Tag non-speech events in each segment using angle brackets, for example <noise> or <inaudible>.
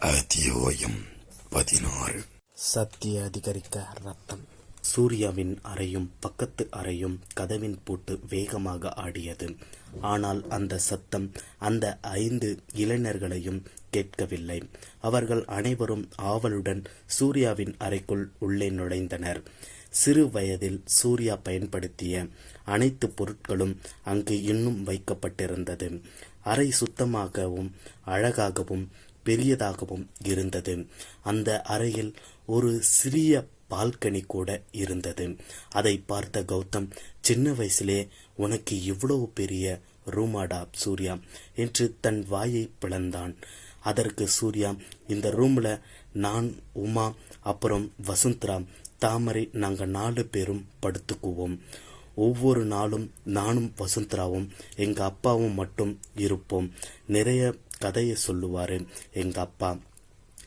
அத்தியோயம் பதினாறு. சக்தியை அதிகரிக்க ரத்தம். சூர்யாவின் அறையும் பக்கத்து அறையும் கதவின் பூட்டு வேகமாக ஆடியது. ஆனால் அந்த சத்தம் அந்த ஐந்து இளைஞர்களையும் கேட்கவில்லை. அவர்கள் அனைவரும் ஆவலுடன் சூர்யாவின் அறைக்குள் உள்ளே நுழைந்தனர். சிறு வயதில் சூர்யா பயன்படுத்திய அனைத்து பொருட்களும் அங்கு இன்னும் வைக்கப்பட்டிருந்தது. அறை சுத்தமாகவும் அழகாகவும் பெரியதாகவும் இருந்தது. அந்த அறையில் ஒரு சிறிய பால்கனி கூட இருந்தது. அதை பார்த்த கௌதம் சின்ன வயசிலே உனக்கு இவ்வளவு பெரிய ரூமாடா சூர்யா? என்று தன் வாயை பிளந்தான். அதற்கு சூர்யா இந்த ரூம்ல நான் உமா அப்புறம் வசுந்தரா தாமரை நாங்க நாலு பேரும் படுத்துக்குவோம். ஒவ்வொரு நாளும் நானும் வசுந்தராவும் எங்க அப்பாவும் மட்டும் இருப்போம். நிறைய கதையை சொல்லுவார். எங்கள் அப்பா.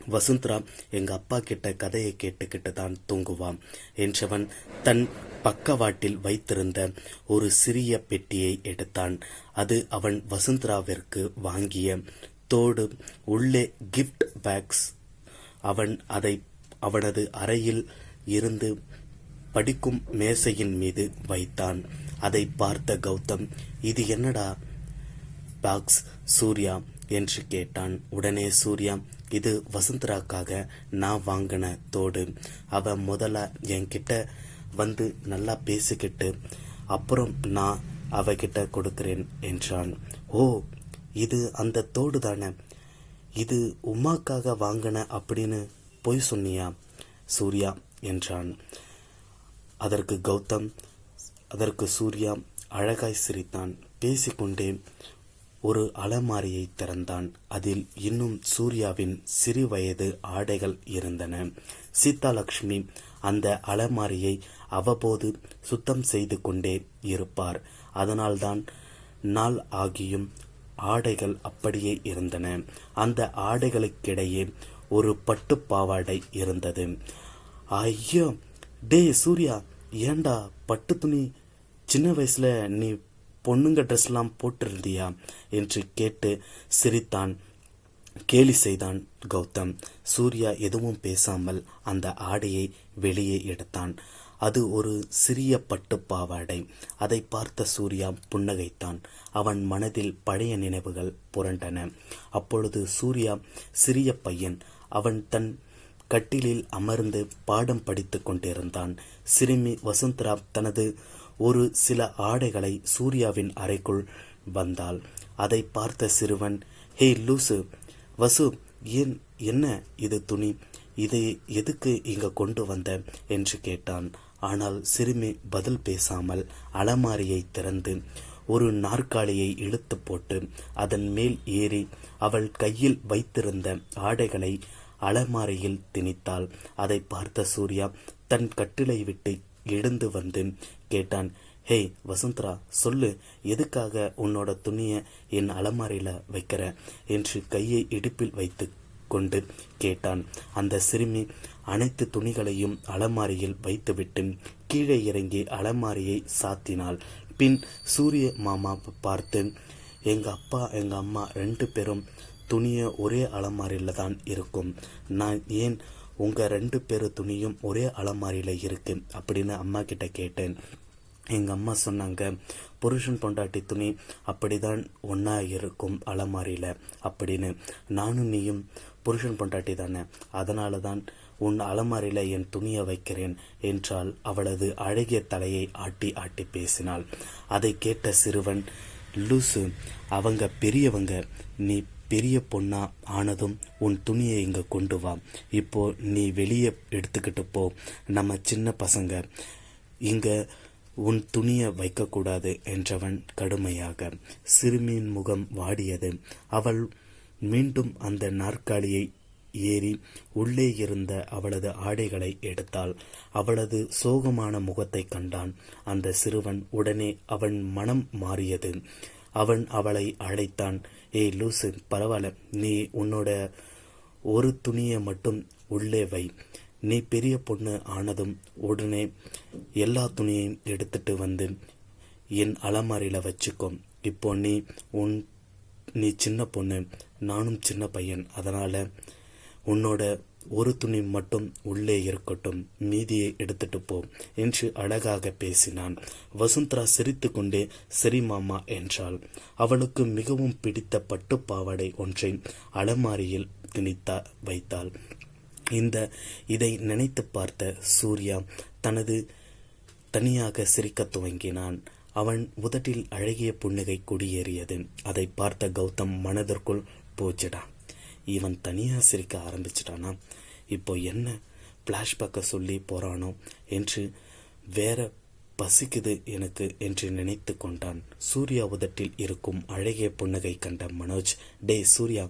வசுந்தரா எங்கள் அப்பா கிட்ட கதையை கேட்டுக்கிட்டு தான் தூங்குவான் என்றவன் தன் பக்கவாட்டில் வைத்திருந்த ஒரு சிறிய பெட்டியை எடுத்தான். அது அவன் வசுந்தராவிற்கு வாங்கிய தோடு உள்ளே கிஃப்ட் பேக்ஸ் அவன் அதை அவனது அறையில் இருந்து படிக்கும் மேசையின் மீது வைத்தான். அதை பார்த்த கௌதம் இது என்னடா? பாக்ஸ் சூர்யா என்று கேட்டான். உடனே சூர்யா இது வசுந்தராக்காக நான் வாங்கின தோடு. அவ முதல்ல என்கிட்ட வந்து நல்லா பேசிக்கிட்டு அப்புறம் நான் அவகிட்ட கொடுக்கிறேன் என்றான். ஓ இது அந்த தோடு தானே? இது உமாக்காக வாங்கின அப்படின்னு பொய் சொன்னியா? சூர்யா என்றான். அதற்கு கௌதம் அதற்கு சூர்யா அழகாய் சிரித்தான். பேசிக்கொண்டே ஒரு அலமாரியை திறந்தான். அதில் இன்னும் சூர்யாவின் சிறு வயது ஆடைகள் இருந்தன. சீதாலட்சுமி அந்த அலமாரியை அவ்வப்போது சுத்தம் செய்து கொண்டே இருப்பார். அதனால்தான் நாள் ஆகியும் ஆடைகள் அப்படியே இருந்தன. அந்த ஆடைகளுக்கிடையே ஒரு பட்டு பாவாடை இருந்தது. ஐயோ! டே சூர்யா ஏண்டா பட்டு துணி சின்ன வயசுல நீ பொண்ணுங்க ட்ரெஸ்லாம் போட்டிருந்தியா? என்று கேட்டு சிரித்தான். கேலி செய்தான் கௌதம். சூர்யா எதுவும் பேசாமல் அந்த ஆடையை வெளியே எடுத்தான். அது ஒரு சிறிய பட்டு பாவாடை அதை பார்த்த சூர்யா புன்னகைத்தான். அவன் மனதில் பழைய நினைவுகள் புரண்டன. அப்பொழுது சூர்யா சிறிய பையன். அவன் தன் கட்டிலில் அமர்ந்து பாடம் படித்துக் கொண்டிருந்தான். சிறுமி வசுந்தரா தனது ஒரு சில ஆடைகளை சூர்யாவின் அறைக்குள் வந்தாள். அதை பார்த்த சிறுவன் ஹே லூசு வசு ஏன் என்ன இது துணி? இதை எதுக்கு இங்க கொண்டு வந்த? என்று கேட்டான். ஆனால் சிறுமி பதில் பேசாமல் அலமாரியை திறந்து ஒரு நாற்காலியை இழுத்து போட்டு அதன் மேல் ஏறி அவள் கையில் வைத்திருந்த ஆடைகளை அலமாரியில் திணித்தாள். அதை பார்த்த சூர்யா தன் கட்டிலை விட்டு எழுந்து வந்து கேட்டான் ஹே வசுந்தரா சொல்லு எதுக்காக உன்னோட துணியை என் அலமாரியில வைக்கிற? என்று கையை இடுப்பில் வைத்து கொண்டு கேட்டான். அந்த சிறுமி அனைத்து துணிகளையும் அலமாரியில் வைத்துவிட்டு கீழே இறங்கி அலமாரியை சாத்தினாள். பின் சூரிய மாமா பார்த்து எங்க அப்பா எங்க அம்மா ரெண்டு பேரும் துணியை ஒரே அலமாரியில் தான் இருக்கும். நான் ஏன் உங்கள் ரெண்டு பேர் துணியும் ஒரே அலமாரியில் இருக்கு அப்படின்னு அம்மா கிட்ட கேட்டேன். எங்கள் அம்மா சொன்னாங்க புருஷன் பொண்டாட்டி துணி அப்படிதான் ஒன்றா இருக்கும் அலமாரியில் அப்படின்னு. நானும் நீயும் புருஷன் பொண்டாட்டி தானே அதனால தான் உன் அலமாரியில் என் துணியை வைக்கிறேன் என்றால் அவளது அழகிய தலையை ஆட்டி ஆட்டி பேசினாள். அதை கேட்ட சிறுவன் லூசு அவங்க பெரியவங்க நீ பெரிய பொண்ணா ஆனதும் உன் துணியை இங்க கொண்டு வா. இப்போ நீ வெளியே எடுத்துக்கிட்டு போ. நம்ம சின்ன பசங்க. இங்க உன் துணியை வைக்கக்கூடாது என்றவன் கடுமையாக. சிறுமியின் முகம் வாடியது. அவள் மீண்டும் அந்த நாற்காலியை ஏறி உள்ளே இருந்த அவளது ஆடைகளை எடுத்தாள். அவளது சோகமான முகத்தை கண்டான். அந்த சிறுவன் உடனே அவன் மனம் மாறியது. அவன் அவளை அழைத்தான். ஏய் லூசு பரவாயில்ல. நீ உன்னோட ஒரு துணியை மட்டும் உள்ளே வை. நீ பெரிய பொண்ணு ஆனதும் உடனே எல்லா துணியையும் எடுத்துட்டு வந்து என் அலமாரியில் வச்சுக்கோ. இப்போ நீ உன் நீ சின்ன பொண்ணு நானும் சின்ன பையன். அதனால் உன்னோட ஒரு துணி மட்டும் உள்ளே இருக்கட்டும் மீதியை எடுத்துட்டு போ என்று அழகாக பேசினான். வசுந்தரா சிரித்துக்கொண்டே சரி மாமா என்றாள். அவளுக்கு மிகவும் பிடித்த பட்டு பாவாடை ஒன்றை அலமாரியில் திணித்த வைத்தாள். இந்த இதை நினைத்து பார்த்த சூர்யா தனது தனியாக சிரிக்கத் துவங்கினான். அவன் உதட்டில் அழகிய புன்னகை குடியேறியது. அதை பார்த்த கௌதம் மனதிற்குள் போச்சுடா இவன் தனியாக சிரிக்க ஆரம்பிச்சிட்டானா? இப்போ என்ன ஃப்ளாஷ்பேக்கை சொல்லி போகிறானோ என்று வேற பசிக்குது எனக்கு என்று நினைத்து கொண்டான். சூர்யா உதட்டில் இருக்கும் அழகிய புன்னகை கண்ட மனோஜ் டே சூர்யா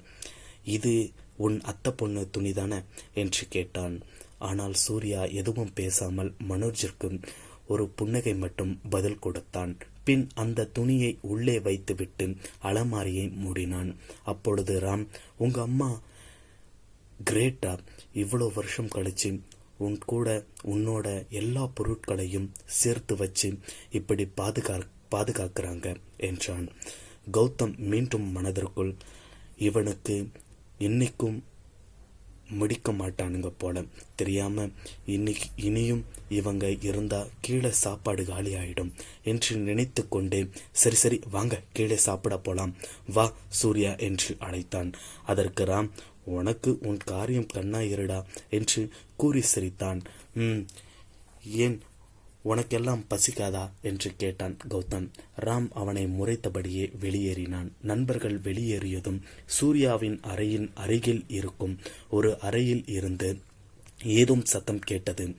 இது உன் அத்தை பொண்ணு துணிதானே? என்று கேட்டான். ஆனால் சூர்யா எதுவும் பேசாமல் மனோஜிற்கும் ஒரு புன்னகை மட்டும் பதில் கொடுத்தான். பின் அந்த துணியை உள்ளே வைத்துவிட்டு அலமாரியை மூடினான். அப்பொழுது ராம் உங்க அம்மா கிரேட்டா இவ்வளோ வருஷம் கழிச்சு உன் கூட உன்னோட எல்லா பொருட்களையும் சேர்த்து வச்சு இப்படி பாதுகா பாதுகாக்கிறாங்க என்றான். கௌதம் மீண்டும் மனதிற்குள் இவனுக்கு இன்னைக்கும் முடிக்க மாட்டானுங்க போல. தெரியாம இன்னைக்கு இனியும் இவங்க இருந்தா கீழே சாப்பாடு காலி ஆயிடும் என்று நினைத்து கொண்டே சரி சரி வாங்க கீழே சாப்பிட போலாம். வா சூர்யா என்று அழைத்தான். அதற்கு ராம் உனக்கு உன் காரியம் கண்ணா இருடா என்று கூறி சிரித்தான். ம் ஏன் உனக்கெல்லாம் பசிக்காதா? என்று கேட்டான் கௌதம். ராம் அவனை முறைத்தபடியே வெளியேறினான். நண்பர்கள் வெளியேறியதும் சூர்யாவின் அறையின் அருகில் இருக்கும் ஒரு அறையில் இருந்து ஏதும் சத்தம் கேட்டது.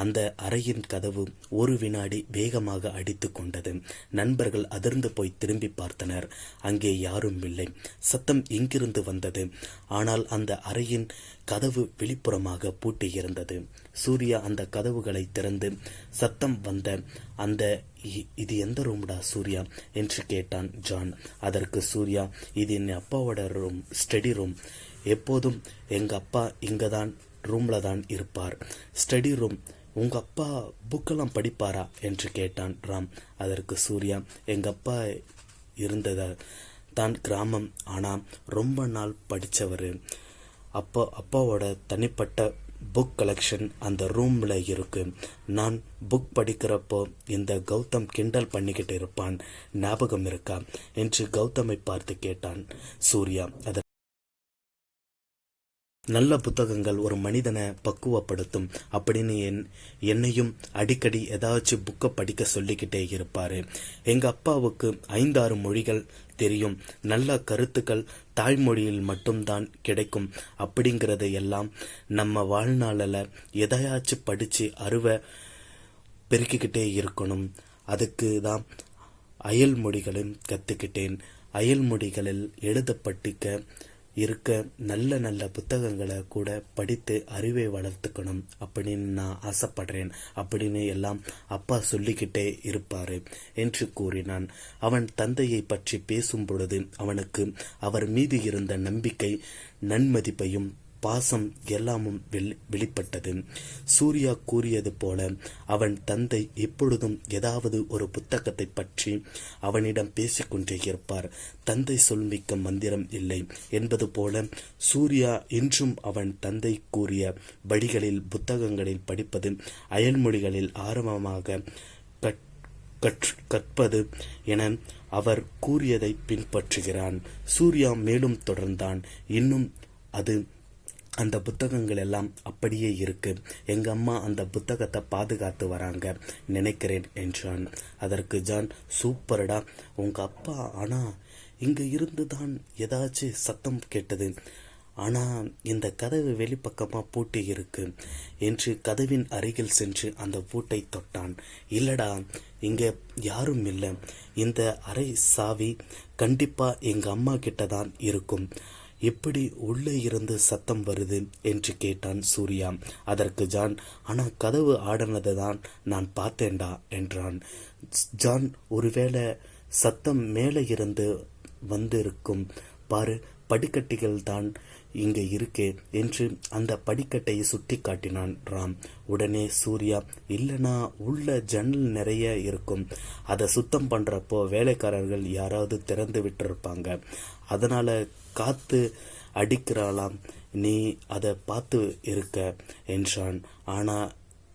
அந்த அறையின் கதவு ஒரு வினாடி வேகமாக அடித்து கொண்டது. நண்பர்கள் அதிர்ந்து போய் திரும்பி பார்த்தனர். அங்கே யாரும் இல்லை. சத்தம் எங்கிருந்து வந்தது? ஆனால் அந்த அறையின் கதவு வெளிப்புறமாக பூட்டியிருந்தது. சூர்யா அந்த கதவுகளை திறந்து சத்தம் வந்த அந்த "இ- இது எந்த ரூம்டா சூர்யா? என்று கேட்டான் ஜான். அதற்கு சூர்யா இது என் அப்பாவோட ரூம் ஸ்டடி ரூம். எப்போதும் எங்க அப்பா இங்கதான் ரூம்ல தான் இருப்பார். ஸ்டடி ரூம் உங்க அப்பா புக்கெல்லாம் படிப்பாரா? என்று கேட்டான் ராம். அதற்கு சூர்யா எங்க அப்பா இருந்ததால் தான் கிராமம். ஆனால் ரொம்ப நாள் படித்தவர் அப்போ அப்பாவோட தனிப்பட்ட புக் கலெக்ஷன் அந்த ரூமில் இருக்கு. நான் புக் படிக்கிறப்போ இந்த கௌதம் கிண்டல் பண்ணிக்கிட்டு இருப்பான். ஞாபகம் இருக்கா? என்று கௌதமை பார்த்து கேட்டான் சூர்யா. அதற்கு நல்ல புத்தகங்கள் ஒரு மனிதனை பக்குவப்படுத்தும் அப்படின்னு என் என்னையும் அடிக்கடி ஏதாச்சும் புக்கை படிக்க சொல்லிக்கிட்டே இருப்பாரு. எங்க அப்பாவுக்கு ஐந்தாறு மொழிகள் தெரியும். நல்ல கருத்துக்கள் தாய்மொழியில் மட்டும்தான் கிடைக்கும். அப்படிங்கிறத எல்லாம் நம்ம வாழ்நாளில் எதையாச்சும் படிச்சு அருவை பெருக்கிக்கிட்டே இருக்கணும். அதுக்கு தான் அயல் மொழிகளும் கற்றுக்கிட்டேன் அயல் மொழிகளில் எழுத இருக்க நல்ல நல்ல புத்தகங்களை கூட படித்து அறிவை வளர்த்துக்கணும் அப்படின்னு நான் ஆசைப்படுறேன் அப்படின்னு எல்லாம் அப்பா சொல்லிக்கிட்டே இருப்பாரு என்று கூறினான். அவன் தந்தையை பற்றி பேசும் பொழுது அவனுக்கு அவர் மீது இருந்த நம்பிக்கை நன்மதிப்பையும் பாசம் எல்லாமும் வெளி- வெளிப்பட்டது. சூர்யா கூறியது போல அவன் தந்தை எப்பொழுதும் ஏதாவது ஒரு புத்தகத்தை பற்றி அவனிடம் பேசிக்கொண்டே இருப்பார். தந்தை சொல்மிக்க மந்திரம் இல்லை என்பது போல சூர்யா இன்றும் அவன் தந்தை கூறிய வழிகளில் புத்தகங்களில் படிப்பது அயல்மொழிகளில் ஆர்வமாக கட் கற்று கற்பது என அவர் கூறியதை பின்பற்றுகிறான். சூர்யா மேலும் தொடர்ந்தான். இன்னும் அது அந்த புத்தகங்கள் எல்லாம் அப்படியே இருக்கு. எங்க அம்மா அந்த புத்தகத்தை பாதுகாத்து வராங்க நினைக்கிறேன் என்றான். அதற்கு ஜான் சூப்பர்டா உங்க அப்பா ஆனா இங்க இருந்து தான் ஏதாச்சும் சத்தம் கேட்டது. ஆனா இந்த கதவு வெளிப்பக்கமா பூட்டி இருக்கு. என்று கதவின் அருகில் சென்று அந்த பூட்டை தொட்டான். இல்லடா இங்க யாரும் இல்லை. இந்த அறை சாவி கண்டிப்பா எங்க அம்மா கிட்ட தான் இருக்கும். எப்படி உள்ளே இருந்து சத்தம் வருது என்று கேட்டான் சூர்யா. அதற்கு ஜான் ஆனால் கதவு ஆடினதை தான் நான் பார்த்தேன்டா என்றான். ஜான் ஒருவேளை சத்தம் மேலே இருந்து வந்திருக்கும். பாரு படிக்கட்டுகள் தான் இங்கே இருக்கே என்று அந்த படிக்கட்டை சுட்டி காட்டினான் ராம். உடனே சூர்யா இல்லைனா உள்ள ஜன்னல் நிறைய இருக்கும். அதை சுத்தம் பண்ணுறப்போ வேலைக்காரர்கள் யாராவது திறந்து விட்டிருப்பாங்க. அதனால் காத்து அடிக்கிறாளாம். நீ அதை பார்த்து இருக்க என்றான். ஆனா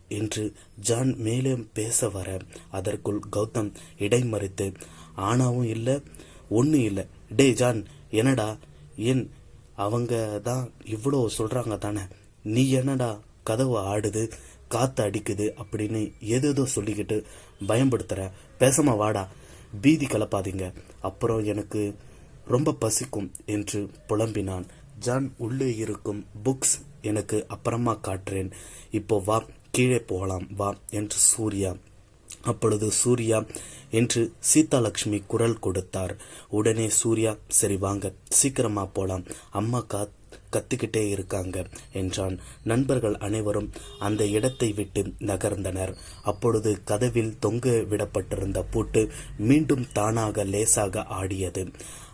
என்று ஜான் மேலே பேச வர அதற்குள் கௌதம் இடைமறித்து ஆனாவும் இல்லை ஒன்றும் இல்லை. டேய் ஜான் என்னடா? ஏன் அவங்க தான் இவ்வளோ சொல்கிறாங்க தானே? நீ என்னடா கதவு ஆடுது காற்று அடிக்குது அப்படின்னு ஏதேதோ சொல்லிக்கிட்டு பயன்படுத்துகிற பேசாம வாடா பீதி கலப்பாதீங்க. அப்புறம் எனக்கு ரொம்ப பசிக்கும் என்று புலம்பினான். ஜான் உள்ளே இருக்கும் புக்ஸ் எனக்கு அப்புறமா காட்டுறேன். இப்போ வா கீழே போகலாம் வா என்று சூர்யா. அப்பொழுது சூர்யா என்று சீதாலட்சுமி குரல் கொடுத்தார். உடனே சூர்யா சரி வாங்க சீக்கிரமா போலாம். அம்மா கா கத்திக்கிட்டே இருக்காங்க என்றான். நண்பர்கள் அனைவரும் அந்த இடத்தை விட்டு நகர்ந்தனர். அப்பொழுது கதவில் தொங்க விடப்பட்டிருந்த பூட்டு மீண்டும் தானாக லேசாக ஆடியது.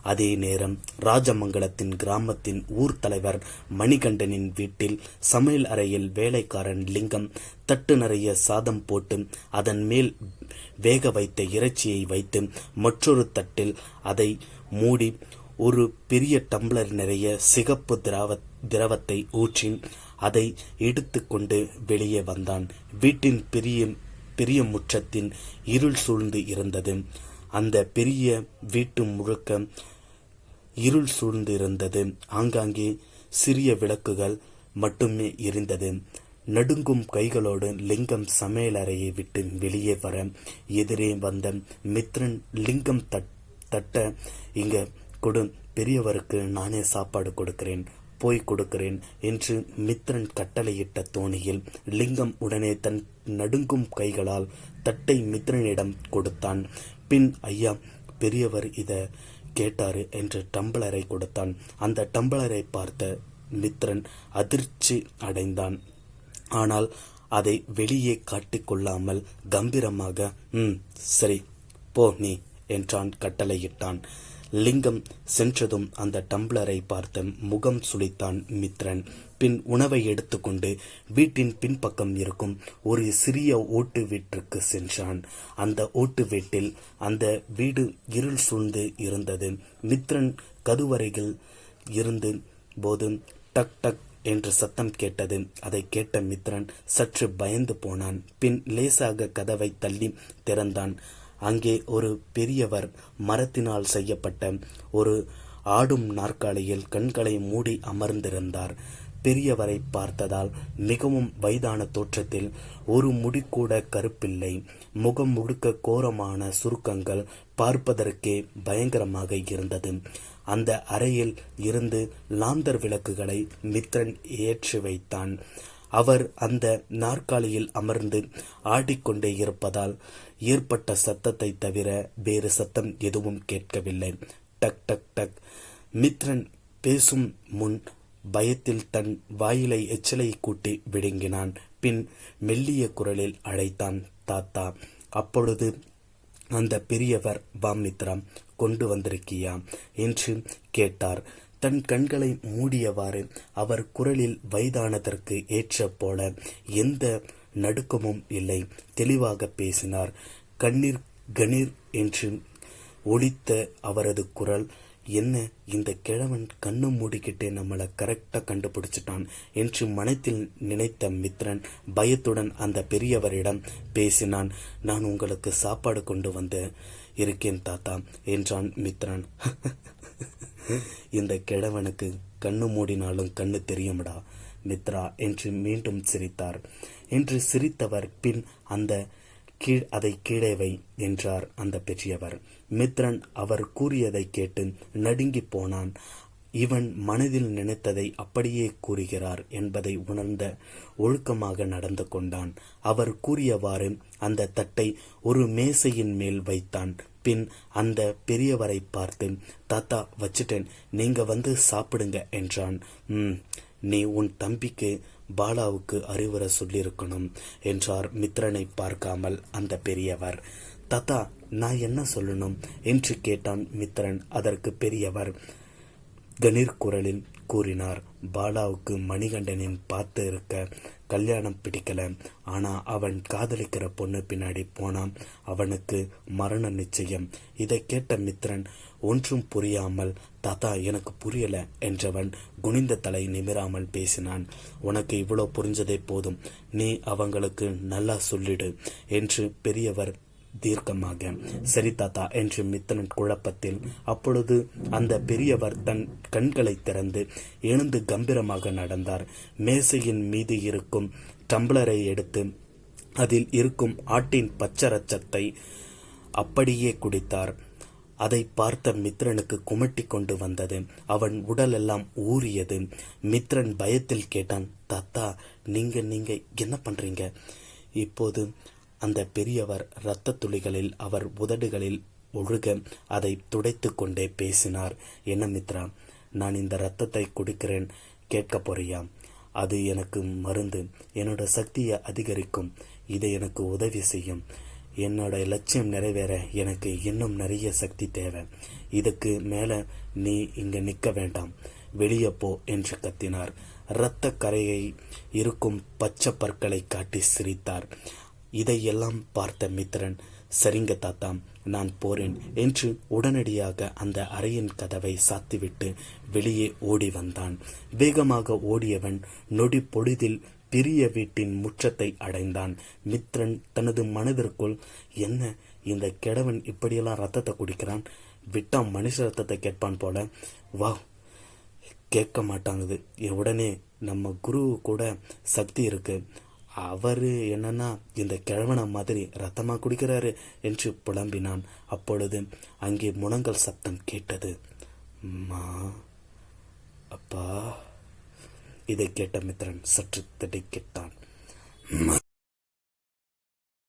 அதே நேரம் ராஜமங்கலத்தின் கிராமத்தின் ஊர் தலைவர் மணிகண்டனின் வீட்டில் சமையல் அறையில் வேலைக்காரன் லிங்கம் தட்டு நிறைய சாதம் போட்டு அதன் மேல் வேக வைத்த இறைச்சியை வைத்து மற்றொரு தட்டில் அதை மூடி ஒரு பெரிய டம்ளர் நிறைய சிகப்பு திராவ திரவத்தை ஊற்றி அதை எடுத்துக்கொண்டு வெளியே வந்தான். வீட்டின் பெரிய பெரிய முற்றத்தின் இருள் சூழ்ந்து இருந்தது. அந்த பெரிய வீட்டு முழுக்க இருள் சூழ்ந்திருந்தது. ஆங்காங்கே சிறிய விளக்குகள் மட்டுமே இருந்தது நடுங்கும் கைகளோடு லிங்கம் சமையலறையை விட்டு வெளியே வர எதிரே வந்த மித்ரன் லிங்கம் தட் தட்ட இங்க கொடு பெரியவருக்கு நானே சாப்பாடு கொடுக்கிறேன் போய் கொடுக்கிறேன் என்று மித்ரன் கட்டளையிட்ட தோணியில் லிங்கம் உடனே தன் நடுங்கும் கைகளால் தட்டை மித்ரனிடம் கொடுத்தான். பின் ஐயா பெரியவர் இதை கேட்டாரு என்று டம்ளரை கொடுத்தான். அந்த டம்ளரை பார்த்த மித்ரன் அதிர்ச்சி அடைந்தான். ஆனால் அதை வெளியே காட்டிக்கொள்ளாமல் கம்பீரமாக ம் சரி போ நீ என்றான் கட்டளையிட்டான். லிங்கம் சென்றதும் அந்த டம்ளரை பார்த்த முகம் சுளித்தான் மித்ரன். பின் உணவை எடுத்துக்கொண்டு வீட்டின் பின்பக்கம் இருக்கும் ஒரு சிறிய ஓட்டு வீட்டிற்கு சென்றான். அந்த ஓட்டு வீட்டில் அந்த வீடு இருள் சூழ்ந்து இருந்தது. மித்ரன் கதுவறையில் இருந்து போது டக் டக் என்று சத்தம் கேட்டது. அதை கேட்ட மித்ரன் சற்று பயந்து போனான். பின் லேசாக கதவை தள்ளி திறந்தான். அங்கே ஒரு பெரியவர் மரத்தினால் செய்யப்பட்ட ஒரு ஆடும் நாற்காலியில் கண்களை மூடி அமர்ந்திருந்தார். பெரியவரை பார்த்ததால் மிகவும் வயதான தோற்றத்தில் ஒரு முடி கூட கருப்பில்லை. முகம் முழுக்க கோரமான சுருக்கங்கள் பார்ப்பதற்கே பயங்கரமாக இருந்தது. அந்த அறையில் இருந்து லாந்தர் விளக்குகளை மித்ரன் ஏற்றி வைத்தான். அவர் அந்த நாற்காலியில் அமர்ந்து ஆடிக்கொண்டே இருப்பதால் ஏற்பட்ட சத்தத்தை தவிர வேறு சத்தம் எதுவும் கேட்கவில்லை. டக் டக் டக். மித்ரன் பேசும் முன் பயத்தில் தன் வாயிலை எச்சலை கூட்டி விழுங்கினான் பின் மெல்லிய குரலில் அழைத்தான் தாத்தா அப்பொழுது அந்த பெரியவர் வாமித்ரா கொண்டு வந்திருக்கியா? என்று கேட்டார். தன் கண்களை மூடியவாறு அவர் குரலில் வயதானதற்கு ஏற்ற போல எந்த நடுக்கமும் இல்லை. தெளிவாக பேசினார். கண்ணீர் கணீர் என்று ஒழித்த அவரது குரல் என்ன இந்த கிழவன் கண்ணு மூடிக்கிட்டே நம்மளை கரெக்டாக கண்டுபிடிச்சிட்டான் என்று மனத்தில் நினைத்த மித்ரன் பயத்துடன் அந்த பெரியவரிடம் பேசினான். நான் உங்களுக்கு சாப்பாடு கொண்டு வந்து இருக்கேன் தாத்தா என்றான் மித்ரன். <laughs> இந்த கிழவனுக்கு கண்ணு மூடினாலும் கண்ணு தெரியும்டா மித்ரா என்று மீண்டும் சிரித்தார். என்று சிரித்தவர். பின் அந்த கீழ் அதை கீழே வை என்றார் அந்த பெரியவர். மித்ரன் அவர் கூறியதை கேட்டு நடுங்கி போனான். இவன் மனதில் நினைத்ததை அப்படியே கூறுகிறார் என்பதை உணர்ந்த ஒழுக்கமாக நடந்து கொண்டான். அவர் கூறியவாறு அந்த தட்டை ஒரு மேசையின் மேல் வைத்தான். பின் அந்த பெரியவரை பார்த்து தாத்தா வச்சிட்டேன். நீங்க வந்து சாப்பிடுங்க என்றான். ம் நீ உன் தம்பிக்கு பாலாவுக்கு அறிவுரை சொல்லியிருக்கணும் என்றார் மித்ரனை பார்க்காமல் அந்த பெரியவர். தாத்தா நான் என்ன சொல்லணும்? என்று கேட்டான் மித்ரன். அதற்கு பெரியவர் கணீர் குரலில் கூறினார். பாலாவுக்கு மணிகண்டனின் பார்த்து இருக்க கல்யாணம் பிடிக்கல. ஆனா அவன் காதலிக்கிற பொண்ணு பின்னாடி போனான். அவனுக்கு மரண நிச்சயம். இதை கேட்ட மித்ரன் ஒன்றும் புரியாமல் தாத்தா எனக்கு புரியல என்றவன் குனிந்த தலை நிமிராமல் பேசினான். உனக்கு இவ்வளோ புரிஞ்சதே போதும். நீ அவங்களுக்கு நல்லா சொல்லிடு என்று பெரியவர் தீர்க்கமாக. சரி தாத்தா என்று மித்தனன் குழப்பத்தில் அப்பொழுது அந்த பெரியவர் தன் கண்களை திறந்து எழுந்து கம்பீரமாக நடந்தார். மேசையின் மீது இருக்கும் டம்ளரை எடுத்து அதில் இருக்கும் ஆட்டின் பச்சரச்சத்தை அப்படியே குடித்தார். அதை பார்த்த மித்ரனுக்கு குமட்டி கொண்டு வந்தது. அவன் உடல் எல்லாம் ஊறியது. மித்ரன் பயத்தில் கேட்டான் தாத்தா நீங்க நீங்க என்ன பண்றீங்க? இப்போது அந்த பெரியவர் இரத்த துளிகளில் அவர் உதடுகளில் ஒழுக அதை துடைத்து கொண்டே பேசினார். என்ன மித்ரா நான் இந்த ரத்தத்தை குடிக்கிறேன். கேட்க போறியா? அது எனக்கு மருந்து. என்னோட சக்தியை அதிகரிக்கும். இதை எனக்கு உதவி செய்யும். என்னோட லட்சியம் நிறைவேற. எனக்கு இன்னும் நிறைய சக்தி தேவை. இதுக்கு மேல நீ இங்க நிக்க வேண்டாம். வெளியே போ என்று கத்தினார். இரத்த கரையை இருக்கும் பச்சை பற்களை காட்டி சிரித்தார். இதையெல்லாம் பார்த்த மித்திரன் சரிங்க தாத்தா நான் போறேன் என்று உடனடியாக அந்த அறையின் கதவை சாத்திவிட்டு வெளியே ஓடி வந்தான். வேகமாக ஓடியவன் நொடி பொழுதில் பெரிய வீட்டின் முற்றத்தை அடைந்தான். மித்ரன் தனது மனதிற்குள் என்ன இந்த கிழவன் இப்படியெல்லாம் ரத்தத்தை குடிக்கிறான்? விட்டா மனுஷ ரத்தத்தை கேட்பான் போல. வா கேட்க மாட்டாங்குது உடனே நம்ம குரு கூட சக்தி இருக்கு. அவரு என்னன்னா இந்த கிழவன மாதிரி ரத்தமா குடிக்கிறாரு என்று புலம்பினான். அப்பொழுது அங்கே முழங்கல் சத்தம் கேட்டது. மா அப்பா இதை கேட்ட மித்திரன் சற்று திடுக்கிட்டான் கேட்டான்